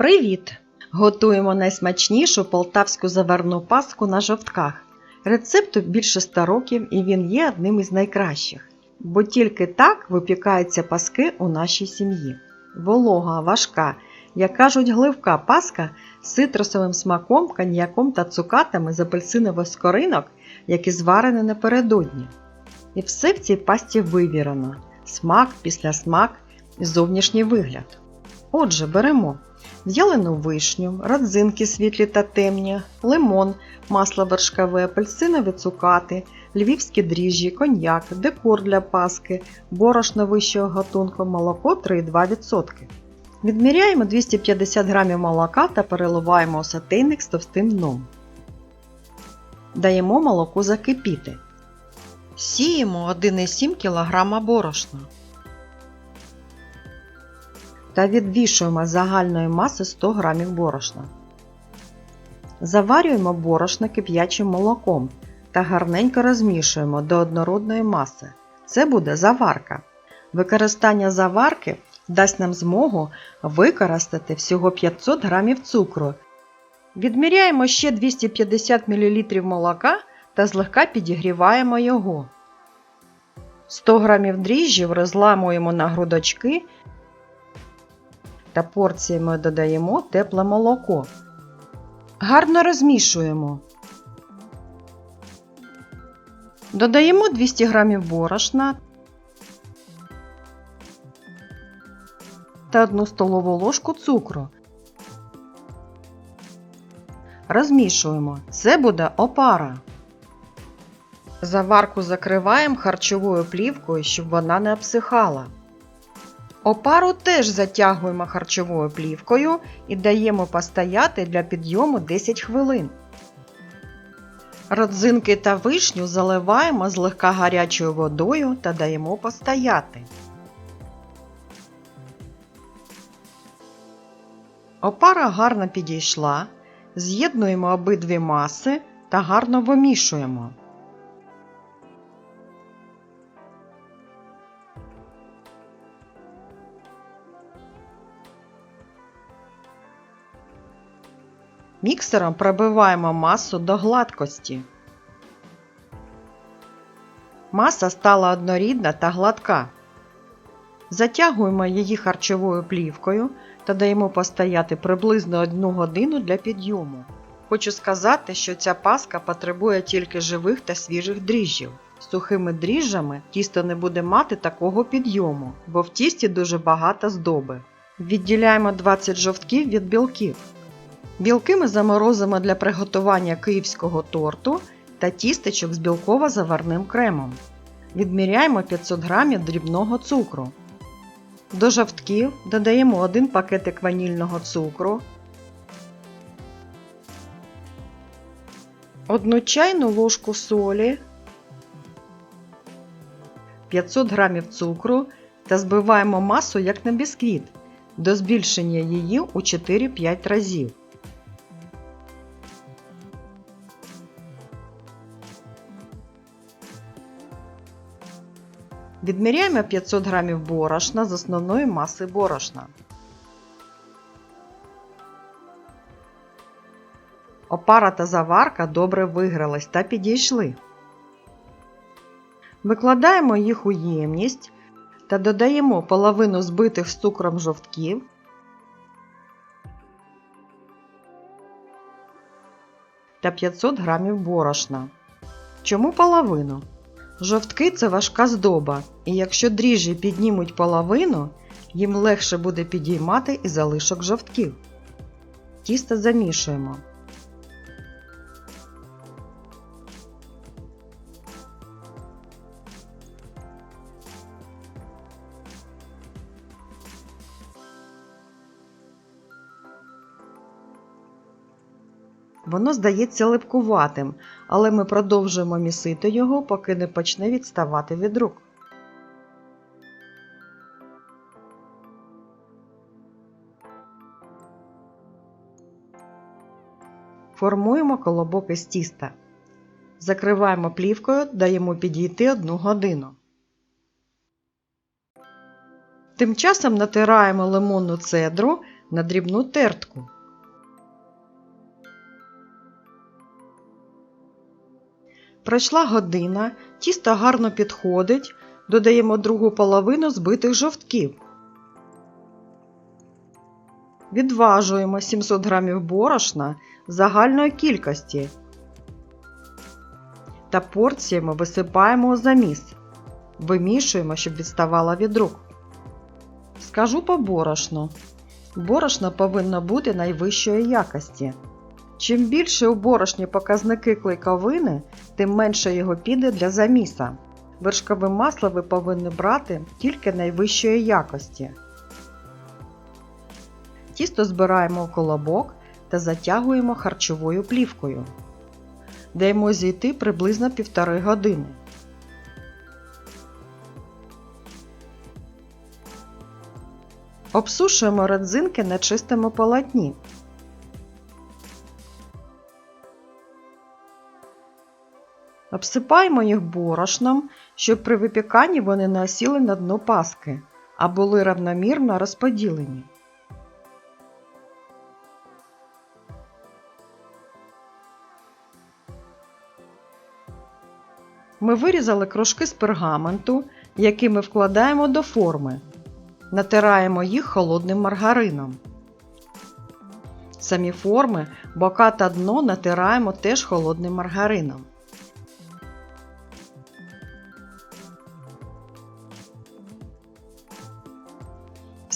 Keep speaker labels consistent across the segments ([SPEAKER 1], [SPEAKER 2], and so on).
[SPEAKER 1] Привіт! Готуємо найсмачнішу полтавську заварну паску на жовтках. Рецепту більше 100 років і він є одним із найкращих, бо тільки так випікаються паски у нашій сім'ї. Волога, важка, як кажуть, гливка паска з цитрусовим смаком, коньяком та цукатами з апельсинових скоринок, які зварені напередодні. І все в цій пасті вивірено: смак, післясмак і зовнішній вигляд. Отже, беремо в'ялену вишню, родзинки світлі та темні, лимон, масло вершкове, апельсинові цукати, львівські дріжджі, коньяк, декор для паски, борошно вищого гатунку, молоко 3,2%. Відміряємо 250 г молока та переливаємо у з товстим дном. Даємо молоку закипіти. Сіємо 1,7 кг борошна та відвішуємо загальної маси 100 г борошна. Заварюємо борошно кип'ячим молоком та гарненько розмішуємо до однородної маси. Це буде заварка. Використання заварки дасть нам змогу використати всього 500 г цукру. Відміряємо ще 250 мл молока та злегка підігріваємо його. 100 г дріжджів розламуємо на грудочки та порціями додаємо тепле молоко. Гарно розмішуємо. Додаємо 200 г борошна та 1 столову ложку цукру. Розмішуємо. Це буде опара. Заварку закриваємо харчовою плівкою, щоб вона не обсихала. Опару теж затягуємо харчовою плівкою і даємо постояти для підйому 10 хвилин. Родзинки та вишню заливаємо злегка гарячою водою та даємо постояти. Опара гарно підійшла. З'єднуємо обидві маси та гарно вимішуємо. Міксером пробиваємо масу до гладкості. Маса стала однорідна та гладка. Затягуємо її харчовою плівкою та даємо постояти приблизно 1 годину для підйому. Хочу сказати, що ця паска потребує тільки живих та свіжих дріжджів. Сухими дріжджами тісто не буде мати такого підйому, бо в тісті дуже багато здоби. Відділяємо 20 жовтків від білків. Білки ми заморозимо для приготування київського торту та тістечок з білково-заварним кремом. Відміряємо 500 г дрібного цукру. До жовтків додаємо 1 пакетик ванільного цукру, 1 чайну ложку солі, 500 г цукру та збиваємо масу як на бісквіт до збільшення її у 4-5 разів. Відміряємо 500 г борошна з основної маси борошна. Опара та заварка добре вигрались та підійшли. Викладаємо їх у ємність та додаємо половину збитих з цукром жовтків. Та 500 г борошна. Чому половину? Жовтки це важка здоба, і якщо дріжджі піднімуть половину, їм легше буде підіймати і залишок жовтків. Тісто замішуємо. Воно здається липкуватим, але ми продовжуємо місити його, поки не почне відставати від рук. Формуємо колобок із тіста. Закриваємо плівкою, даємо підійти 1 годину. Тим часом натираємо лимонну цедру на дрібну тертку. Пройшла година, тісто гарно підходить, додаємо другу половину збитих жовтків. Відважуємо 700 г борошна загальної кількості та порціями висипаємо у заміс. Вимішуємо, щоб відставала від рук. Скажу по борошну. Борошно повинно бути найвищої якості. Чим більше у борошні показники клейковини, тим менше його піде для заміса. Вершкове масло ви повинні брати тільки найвищої якості. Тісто збираємо в колобок та затягуємо харчовою плівкою. Даємо зійти приблизно півтори години. Обсушуємо родзинки на чистому полотні. Обсипаємо їх борошном, щоб при випіканні вони не осіли на дно паски, а були равномірно розподілені. Ми вирізали кружки з пергаменту, які ми вкладаємо до форми. Натираємо їх холодним маргарином. Самі форми, бока та дно натираємо теж холодним маргарином.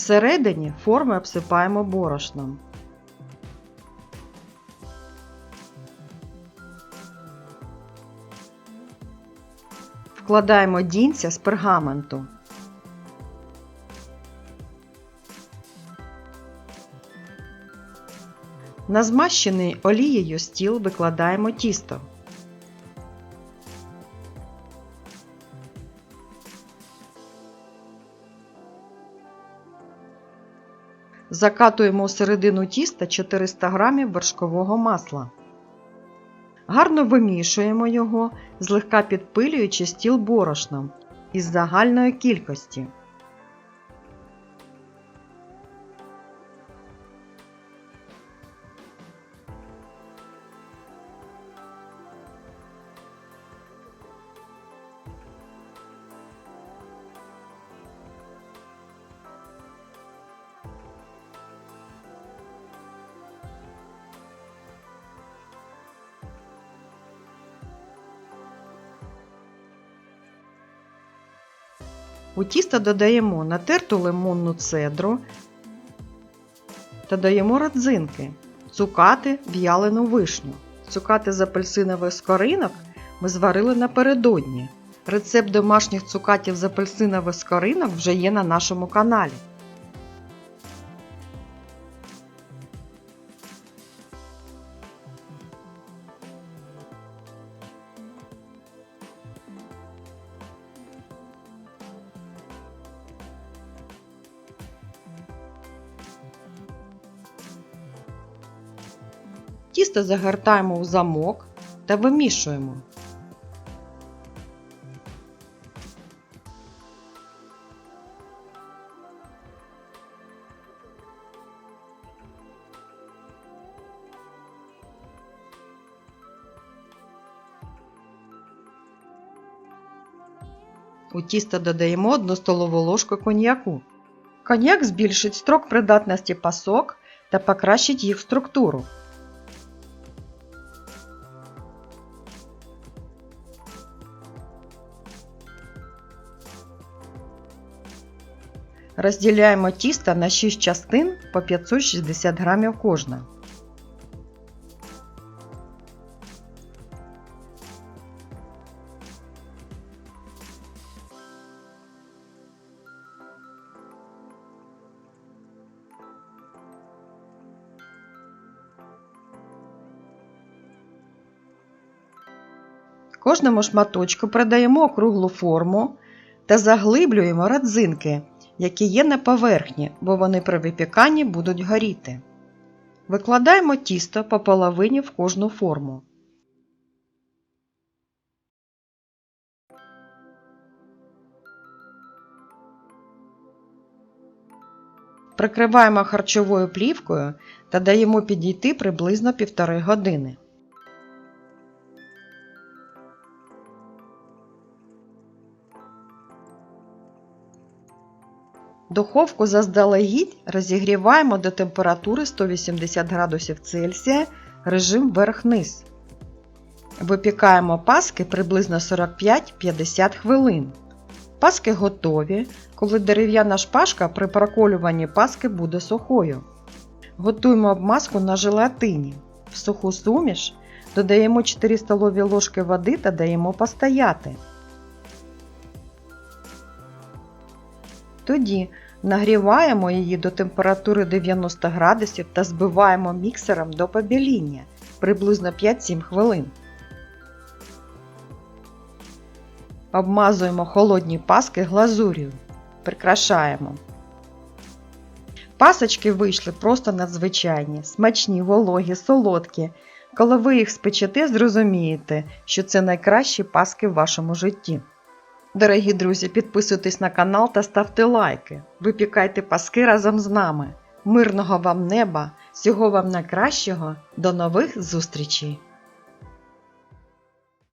[SPEAKER 1] Всередині форми обсипаємо борошном. Вкладаємо дінця з пергаменту. На змащений олією стіл викладаємо тісто. Закатуємо у середину тіста 400 г вершкового масла. Гарно вимішуємо його, злегка підпилюючи стіл борошном із загальної кількості. У тісто додаємо натерту лимонну цедру та даємо родзинки, цукати в'ялену вишню. Цукати з апельсинових скоринок ми зварили напередодні. Рецепт домашніх цукатів з апельсинових скоринок вже є на нашому каналі. Тісто загортаємо у замок та вимішуємо. У тісто додаємо 1 столову ложку коньяку. Коньяк збільшить строк придатності пасок та покращить їх структуру. Розділяємо тісто на 6 частин по 560 грамів кожна. Кожному шматочку придаємо округлу форму та заглиблюємо родзинки, які є на поверхні, бо вони при випіканні будуть горіти. Викладаємо тісто по половині в кожну форму. Прикриваємо харчовою плівкою та даємо підійти приблизно півтори години. Духовку заздалегідь розігріваємо до температури 180 градусів Цельсія, режим верх-низ. Випікаємо паски приблизно 45-50 хвилин. Паски готові, коли дерев'яна шпажка при проколюванні паски буде сухою. Готуємо обмазку на желатині. В суху суміш додаємо 4 столові ложки води та даємо постояти. Тоді нагріваємо її до температури 90 градусів та збиваємо міксером до побіління приблизно 5-7 хвилин. Обмазуємо холодні паски глазур'ю. Прикрашаємо. Пасочки вийшли просто надзвичайні, смачні, вологі, солодкі. Коли ви їх спечете, зрозумієте, що це найкращі паски в вашому житті. Дорогі друзі, підписуйтесь на канал та ставте лайки. Випікайте паски разом з нами. Мирного вам неба! Всього вам найкращого! До нових зустрічей!